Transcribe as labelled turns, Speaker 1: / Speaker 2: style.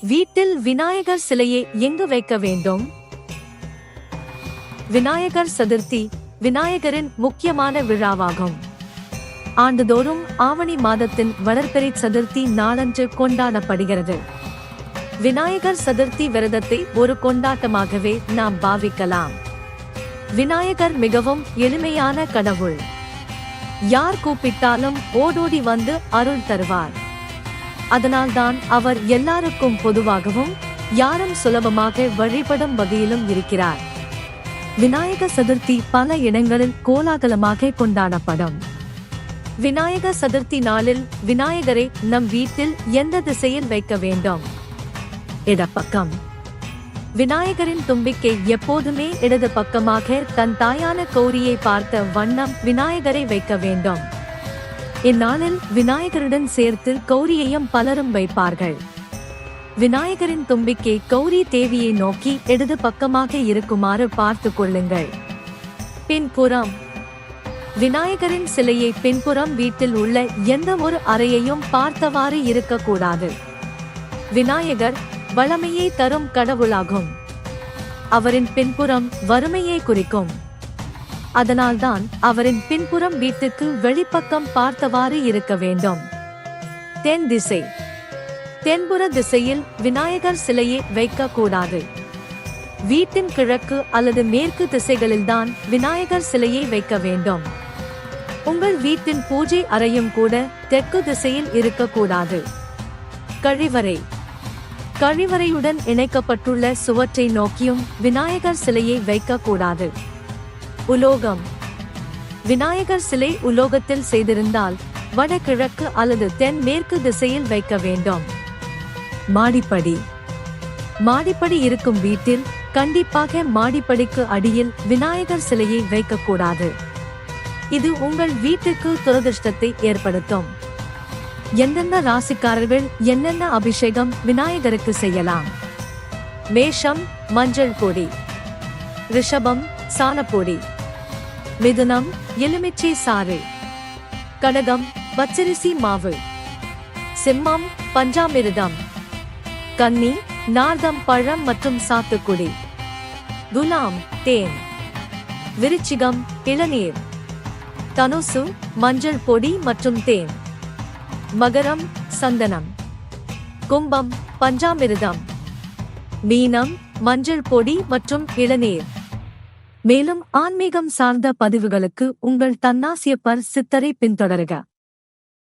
Speaker 1: வீட்டில் விநாயகர் சிலையை எங்கு வைக்க வேண்டும்? விநாயகர் சதுர்த்தி விநாயகரின் முக்கியமான விழாவாகும். ஆண்டுதோறும் ஆவணி மாதத்தின் வளர்பிறை சதுர்த்தி நாளன்று கொண்டாடப்படுகிறது. விநாயகர் சதுர்த்தி விரதத்தை ஒரு கொண்டாட்டமாகவே நாம் பாவிக்கலாம். விநாயகர் மிகவும் எளிமையான கடவுள். யார் கூப்பிட்டாலும் ஓடோடி வந்து அருள் தருவார். அதனால்தான் அவர் எல்லாருக்கும் பொதுவாகவும் யாரும் சுலபமாக வழிபடும் வகையிலும் இருக்கிறார். விநாயக சதுர்த்தி பல இடங்களில் கோலாகலமாக கொண்டாடப்படும் விநாயக சதுர்த்தி நாளில் விநாயகரை நம் வீட்டில் எந்த திசையில் வைக்க வேண்டும்? இடப்பக்கம் விநாயகரின் தும்பிக்கை எப்போதுமே இடது பக்கமாக தன் தாயான கௌரியை பார்த்த வண்ணம் விநாயகரை வைக்க வேண்டும். இந்நாளில் விநாயகருடன் சேர்த்து கௌரியையும் பலரும் வைப்பார்கள். விநாயகரின் தும்பிக்கை கௌரி தேவியை நோக்கி இடது பக்கமாக இருக்குமாறு பார்த்து கொள்ளுங்கள். பின்புறம் விநாயகரின் சிலையை பின்புறம் வீட்டில் உள்ள எந்த ஒரு அறையையும் பார்த்தவாறு இருக்கக்கூடாது. விநாயகர் வளமையை தரும் கடவுளாகும். அவரின் பின்புறம் வறுமையை குறிக்கும். அதனால்தான் அவரின் பின்புறம் வீட்டுக்கு வெளிப்பக்கம் பார்த்தவாறு இருக்க வேண்டும். தென் திசை. தென்புற திசையில் விநாயகர் சிலையை வைக்க கூடாது வீட்டின் கிழக்கு அல்லது மேற்கு திசைகளில்தான் விநாயகர் சிலையை வைக்க வேண்டும். உங்கள் வீட்டின் பூஜை அறையும் கூட தெற்கு திசையில் இருக்கக்கூடாது. கழிவறை. கழிவறையுடன் இணைக்கப்பட்டுள்ள சுவற்றை நோக்கியும் விநாயகர் சிலையை வைக்கக்கூடாது. உலோகம். விநாயகர் சிலை உலோகத்தில் செய்திருந்தால் வடகிழக்கு அல்லது தென் மேற்கு திசையில் வைக்க வேண்டும். மாடிப்படி. மாடிப்படி இருக்கும் வீட்டில் கண்டிப்பாக மாடிப்படிக்கு அடியில் விநாயகர் சிலையை வைக்கக்கூடாது. இது உங்கள் வீட்டுக்கு துரதிர்ஷ்டத்தை ஏற்படுத்தும். எந்தெந்த ராசிக்காரர்கள் என்னென்ன அபிஷேகம் விநாயகருக்கு செய்யலாம்? மேஷம் மஞ்சள் பொடி. ரிஷபம் சாணப்பொடி. மிதுனம் எலுமிச்சை சாறு. கடகம் பச்சரிசி மாவு. சிம்மம் பஞ்சாமிரதம். கன்னி நார்தம் பழம் மற்றும் சாத்துக்குடி. துலாம் தேன். விருச்சிகம் இளநீர். தனுசு மஞ்சள் பொடி மற்றும் தேன். மகரம் சந்தனம். கும்பம் பஞ்சாமிரதம். மீனம் மஞ்சள் பொடி மற்றும் இளநீர். மேலும் ஆன்மீகம் சார்ந்த பதிவுகளுக்கு உங்கள் தன்னாசியப்பர் சித்தரை பின்தொடருக.